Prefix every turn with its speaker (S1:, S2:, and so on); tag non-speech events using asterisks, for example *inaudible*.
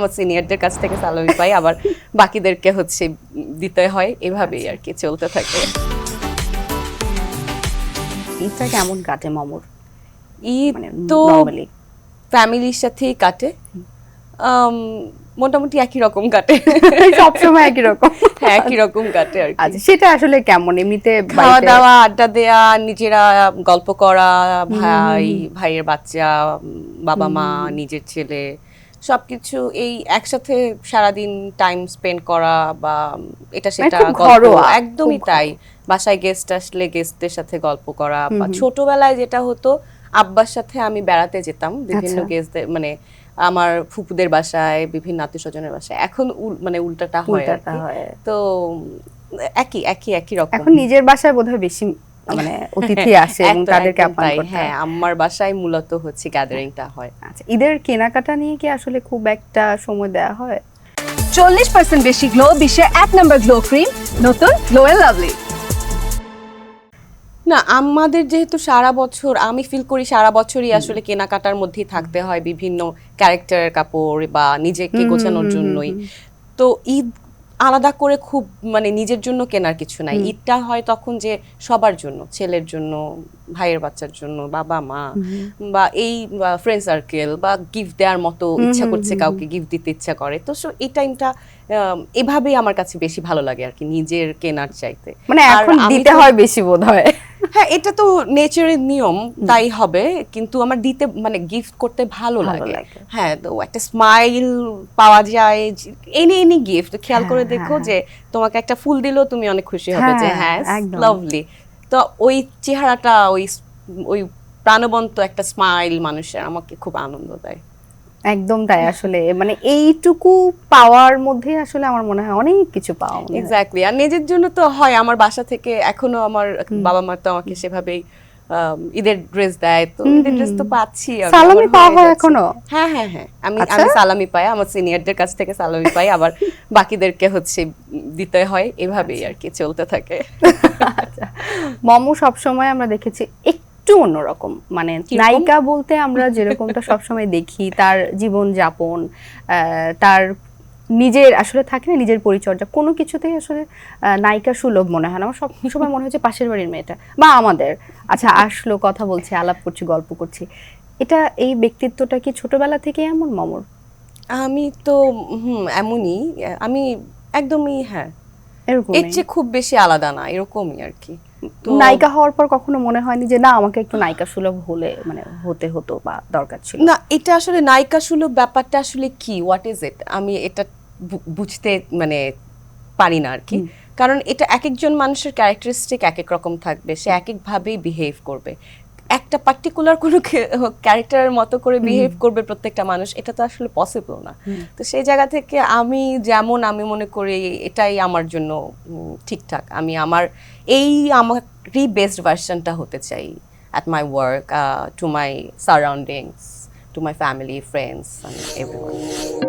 S1: আমার সিনিয়রদের কাছ থেকে স্যালারি পাই আবার বাকিদেরকে হচ্ছে দিতে হয়। এভাবেই আর কি চলতে থাকে।
S2: ঈদটা কেমন কাটে মামুর?
S1: ঈদ
S2: মানে
S1: তো ফ্যামিলির সাথেই কাটে। মোটামুটি একই রকম কাটে।
S2: সবসময় একই রকম।
S1: হ্যাঁ একই রকম কাটে আর কি
S2: আচ্ছা সেটা আসলে কেমন? এমনিতে
S1: খাওয়া দাওয়া আড্ডা দেয়া নিজেরা গল্প করা ভাই ভাইয়ের বাচ্চা বাবা মা নিজের ছেলে সবকিছু এই একসাথে সারাদিন টাইম স্পেন্ড করা বা এটা সেটা
S2: মানে
S1: গল্প,
S2: ঘরোয়া,
S1: একদমই তাই বাসায় গেস্ট আসলে গেস্টদের সাথে গল্প করা বা ছোটবেলায় যেটা হতো আব্বার সাথে আমি বেড়াতে যেতাম বিভিন্ন
S2: আচ্ছা।
S1: গেস্টদের মানে আমার ফুপুদের বাসায় বিভিন্ন আত্মীয় স্বজনের বাসায় এখন মানে উল্টাটা হয়।
S2: হয়।
S1: তো একই একই একই রকম
S2: এখন নিজের বাসায় বোধহয় বেশি মানে *laughs* অতিথি আসে এবং তাদেরকে আপ্যায়ন করতে
S1: হ্যাঁ
S2: হয়।
S1: আমার বাসায় মূলত হচ্ছে গ্যাদারিংটা হয়।
S2: আচ্ছা ঈদের কেনাকাটা নিয়ে কি আসলে খুব একটা সময় দেওয়া হয়?
S3: চল্লিশ পার্সেন্ট বেশি গ্লো বিশ্বের এক নম্বর গ্লো ক্রিম নতুন গ্লো এন্ড লাভলি
S1: না আমাদের যেহেতু সারা বছর আমি ফিল করি সারা বছরই আসলে কেনাকাটার মধ্যেই থাকতে হয় বিভিন্ন ক্যারেক্টারের কাপড় বা নিজেকে গোছানোর জন্যই। তো ঈদ আলাদা করে খুব মানে নিজের জন্য কেনার কিছু নাই। ঈদটা হয় তখন যে সবার জন্য ছেলের জন্য ভাইয়ের বাচ্চার জন্য বাবা মা বা এই ফ্রেন্ড সার্কেল বা গিফট দেওয়ার মতো ইচ্ছা করছে কাউকে গিফট দিতে ইচ্ছা করে। তো সো এই টাইমটা এভাবেই আমার কাছে বেশি ভালো লাগে আর কি নিজের কেনার চাইতে।
S2: মানে এখন দিতে হয় বেশি বোধ হয়
S1: হ্যাঁ এটা তো নেচারের নিয়ম তাই হবে। কিন্তু আমার দিতে মানে গিফট করতে ভালো লাগে। হ্যাঁ তো একটা স্মাইল পাওয়া যায় এনি এনি গিফট খেয়াল করে
S2: হ্যাঁ,
S1: দেখো
S2: হ্যাঁ,
S1: যে তোমাকে একটা ফুল দিলেও তুমি অনেক খুশি হবে যে
S2: হ্যাঁ,
S1: হ্যাঁ লাভলি তো ওই চেহারাটা ওই ওই প্রাণবন্ত একটা স্মাইল মানুষের আমাকে খুব আনন্দ দেয়।
S2: একদম তাই আসলে। মানে এইটুকু পাওয়ার মধ্যে আসলে আমার মনে হয় অনেক কিছু পাওয়া
S1: এক্স্যাক্টলি আর নিজের জন্য তো হয় আমার বাসা থেকে এখনও আমার বাবা মা তো আমাকে সেভাবেই ঈদের ড্রেস দেয়। তো ঈদের ড্রেস তো পাচ্ছি
S2: সালামি পাওয়া হয় এখনও?
S1: হ্যাঁ হ্যাঁ হ্যাঁ। আমি
S2: আচ্ছা।
S1: আমি সালামি পাই আমার সিনিয়রদের কাছ থেকে সালামি পাই আবার বাকিদেরকে হচ্ছে দিতে হয় এভাবেই আর কি চলতে থাকে। *laughs*
S2: মমো সবসময় আমরা দেখেছি একটু অন্যরকম। মানে নায়িকা বলতে আমরা যেরকমটা সবসময় দেখি তার জীবন যাপন তার নিজের আসলে থাকে না নিজের পরিচর্যা কোনো কিছুতেই আসলে নায়িকা সুলভ মনে হয় না। আমার সব সময় মনে হচ্ছে পাশের বাড়ির মেয়েটা বা আমাদের। আচ্ছা আসলো কথা বলছে আলাপ করছি গল্প করছি। এটা এই ব্যক্তিত্বটা কি ছোটবেলা থেকে এমন মমর?
S1: আমি তো হুম এমনই। আমি একদমই হ্যাঁ। এর চেয়ে খুব বেশি আলাদা না এরকমই আর কি।
S2: নায়িকা হওয়ার পর কখনো মনে হয়নি যে না আমাকে একটু নায়িকা সুলভ হলে মানে হতে হতো বা দরকার ছিল
S1: না এটা আসলে নায়িকা সুলভ ব্যাপারটা আসলে কি? হোয়াট ইজ ইট আমি এটা বুঝতে মানে পারি না আর কি। কারণ এটা এক একজন মানুষের ক্যারেক্টারিস্টিক এক এক রকম থাকবে। সে এক একভাবেই বিহেভ করবে। একটা পার্টিকুলার কোনো ক্যারেক্টারের মতো করে বিহেভ করবে প্রত্যেকটা মানুষ এটা তো আসলে পসিবল না। তো সেই জায়গা থেকে আমি যেমন আমি মনে করি এটাই আমার জন্য ঠিকঠাক। আমি আমার এই আমারই বেস্ট ভার্সনটা হতে চাই at my work to my surroundings to my family friends everyone.